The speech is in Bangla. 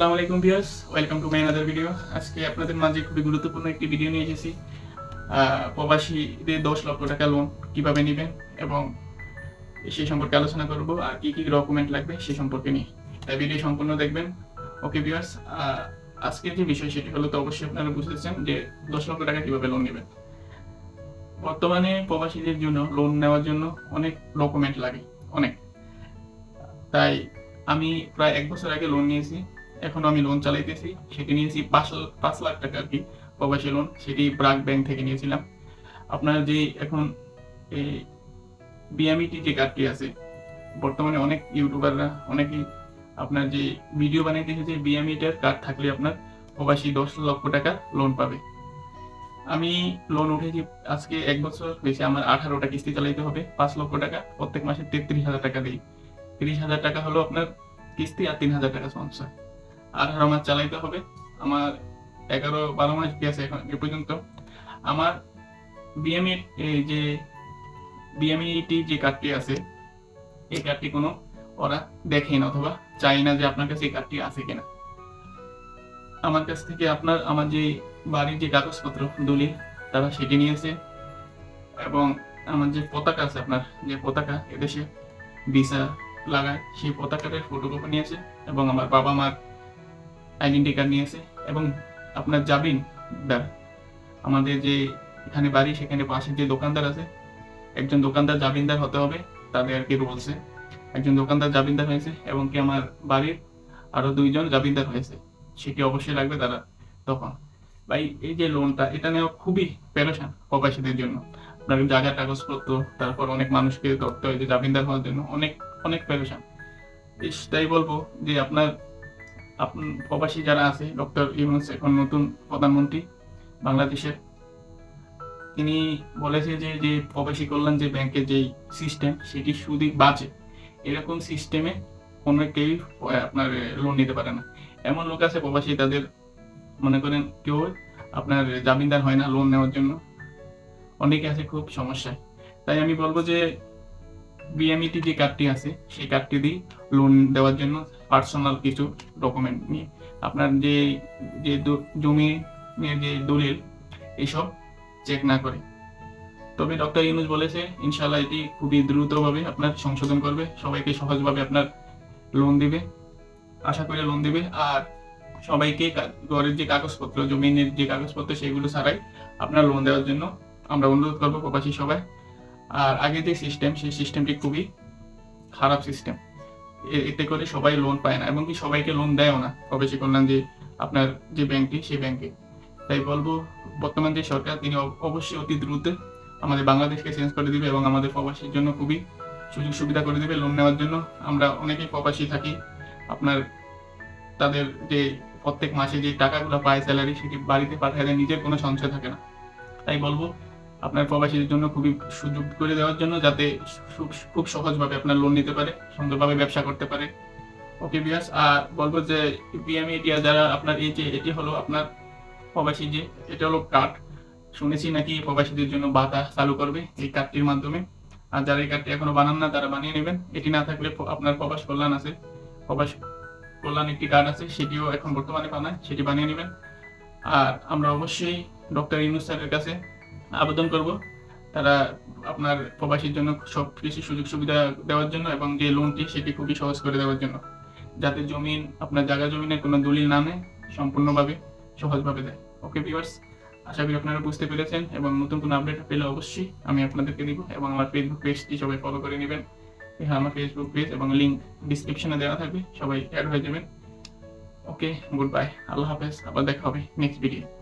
আসসালামু আলাইকুম viewers, welcome to my another video আজকে আপনাদের মাঝে খুবই গুরুত্বপূর্ণ একটি ভিডিও নিয়ে এসেছি। প্রবাসীদের দশ লক্ষ টাকা লোন কীভাবে নেবেন এবং সেই সম্পর্কে আলোচনা করব আর কি কি ডকুমেন্ট লাগবে সেই সম্পর্কে নিয়ে। তাই ভিডিও সম্পূর্ণ দেখবেন। ওকে ভিউয়ার্স আজকের যে বিষয় সেটি হলো তো অবশ্যই আপনারা বুঝতেছেন যে দশ লক্ষ টাকা কীভাবে লোন নেবেন। বর্তমানে প্রবাসীদের জন্য লোন নেওয়ার জন্য অনেক ডকুমেন্ট লাগে, অনেক। তাই আমি প্রায় এক বছর আগে লোন নিয়েছি। এখন আমি লোন চালাইতেছি, সেটি নিয়েছি পাঁচ পাঁচ লাখ টাকা আর কি প্রবাসী লোন সেটি ব্রাক ব্যাংক থেকে নিয়েছিলাম। আপনার যে এখন এই বিএমইটি যে কার্ডটি আছে, বর্তমানে অনেক ইউটিউবাররা অনেকেই আপনার যে ভিডিও বানাইতেছে যে বিএমইটার কার্ড থাকলে আপনার প্রবাসী দশ লক্ষ টাকা লোন পাবে। আমি লোন উঠেছি আজকে এক বছর হয়েছে আমার আঠারোটা কিস্তি চালাইতে হবে, পাঁচ লক্ষ টাকা, প্রত্যেক মাসে তেত্রিশ হাজার টাকা দিই। তিরিশ হাজার টাকা হলো আপনার কিস্তি আর তিন হাজার টাকা স্পন্সর আঠারো মাস চালাইতে হবে। আমার এগারো বারো মাস গেছে এখন, এ পর্যন্ত। আমার বিএমই এই যে বিএমইটি যে কার্ডটি আছে, এই কার্ডটি কোনো ওরা দেখেন অথবা চাই না যে আপনার কাছে এই কার্ডটি আছে কিনা। আমার কাছ থেকে আপনার, আমার যে বাড়ির যে কাগজপত্র, দলিল, তারা সেটি নিয়েছে। এবং আমার যে পতাকা আছে আপনার, যে পতাকা এদেশে ভিসা লাগায়, সেই পতাকাটার ফটোকপি নিয়েছে। এবং আমার বাবা মার আইডেন্টি কার্ড নিয়েছে এবং আপনার দার আমাদের যে এখানে বাড়ি সেখানে পাশে যে দোকানদার আছে একজন দোকানদার জামিনদার হতে হবে তাদের আর কি বলছে একজন দোকানদার জামিনদার হয়েছে এবং কি আমার বাড়ির আরও দুইজন জামিনদার হয়েছে সেটি অবশ্যই লাগবে তারা তখন। ভাই এই যে লোনটা এটা নেওয়া খুবই পেরেশান প্রবাসীদের জন্য। আপনার জায়গা কাগজপত্র তারপর অনেক মানুষকে ধরতে হয় যে জামিনদার হওয়ার জন্য অনেক অনেক পেরেশান ইস, তাই বলব যে আপনার আপন প্রবাসী যারা আছে, ডক্টর ইউনুস এখন নতুন প্রধানমন্ত্রী বাংলাদেশের। তিনি বলেছে যে যে প্রবাসী কল্যাণ যে ব্যাংকের যে সিস্টেম সেটি শুধু বাঁচে। এরকম সিস্টেমে কোনো কেউই আপনার লোন নিতে পারে না। এমন লোক আছে প্রবাসী, তাদের মনে করেন কেউ আপনার জামিনদার হয় না লোন নেওয়ার জন্য। অনেকে আছে খুব সমস্যায়। তাই আমি বলব যে বিএমইটি যে কার্ডটি আছে, সেই কার্ডটি দিয়ে লোন দেওয়ার জন্য পার্সোনাল কিছু ডকুমেন্ট নিয়ে। আপনার যে যে জমি যে দলিল এইসব চেক না করে। তবে ডক্টর ইউনুস বলেছে ইনশাল্লাহ এটি খুবই দ্রুতভাবে আপনার সংশোধন করবে, সবাইকে সহজভাবে আপনার লোন দিবে, আশা করে লোন দিবে, আর সবাইকে ঘরের যে কাগজপত্র জমিনের যে কাগজপত্র, সেগুলো ছাড়াই আপনার লোন দেওয়ার জন্য আমরা অনুরোধ করব প্রবাসী সবাই আর আগে যে সিস্টেম সেই সিস্টেমটি খুবই খারাপ সিস্টেম এতে করে সবাই লোন পায় না এবং কি সবাইকে লোন দেয়ও না। প্রবাসী করলাম যে আপনার যে ব্যাংকটি সেই ব্যাংকে তাই বলব, বর্তমান যে সরকার, তিনি অবশ্যই অতি দ্রুত আমাদের বাংলাদেশকে চেঞ্জ করে দিবে এবং আমাদের প্রবাসীর জন্য খুবই সুযোগ সুবিধা করে দিবে লোন নেওয়ার জন্য। আমরা অনেকেই প্রবাসী থাকি। আপনার তাদের যে প্রত্যেক মাসে যে টাকাগুলো পায় স্যালারি সেটি বাড়িতে পাঠায় দেয়, নিজের কোনো সঞ্চয় থাকে না। তাই বলব আপনার প্রবাসীদের জন্য খুবই সুযোগ করে দেওয়ার জন্য যাতে খুব সহজভাবে আপনার লোন নিতে পারে, সুন্দরভাবে ব্যবসা করতে পারে। ওকে বিয়াস আর বলব যে পিএমই যারা আপনার এই যে, এটি হলো আপনার প্রবাসী যে, এটা হলো কার্ড শুনেছি নাকি প্রবাসীদের জন্য বাতা চালু করবে এই কার্ডটির মাধ্যমে। আর যারা এই কার্ডটি এখনও বানান না, তারা বানিয়ে নেবেন। এটি না থাকলে আপনার প্রবাস কল্যাণ আছে। প্রবাস কল্যাণ একটি কার্ড আছে, সেটিও এখন বর্তমানে বানায়, সেটি বানিয়ে নেবেন। আর আমরা অবশ্যই ডক্টর ইউনুস স্যারের কাছে আবেদন করব। তারা আপনার প্রবাসীর জন্য সব কিছু সুযোগ সুবিধা দেওয়ার জন্য এবং যে লোনটি সেটি খুবই সহজ করে দেওয়ার জন্য। যাতে জমিন, আপনার জায়গা জমিনের কোনো দলিল না নেয়, সম্পূর্ণভাবে সহজভাবে দেয়। ওকে ভিউয়ার্স আশা করি আপনারা বুঝতে পেরেছেন এবং নতুন কোনো আপডেট পেলে অবশ্যই আমি আপনাদেরকে দিব এবং আমার ফেসবুক পেজটি সবাই ফলো করে নেবেন। হ্যাঁ আমার ফেসবুক পেজ এবং লিঙ্ক ডিসক্রিপশনে দেওয়া থাকবে, সবাই অ্যাড হয়ে যাবেন। ওকে গুড বাই আল্লাহ হাফেজ, আবার দেখা হবে নেক্সট ভিডিও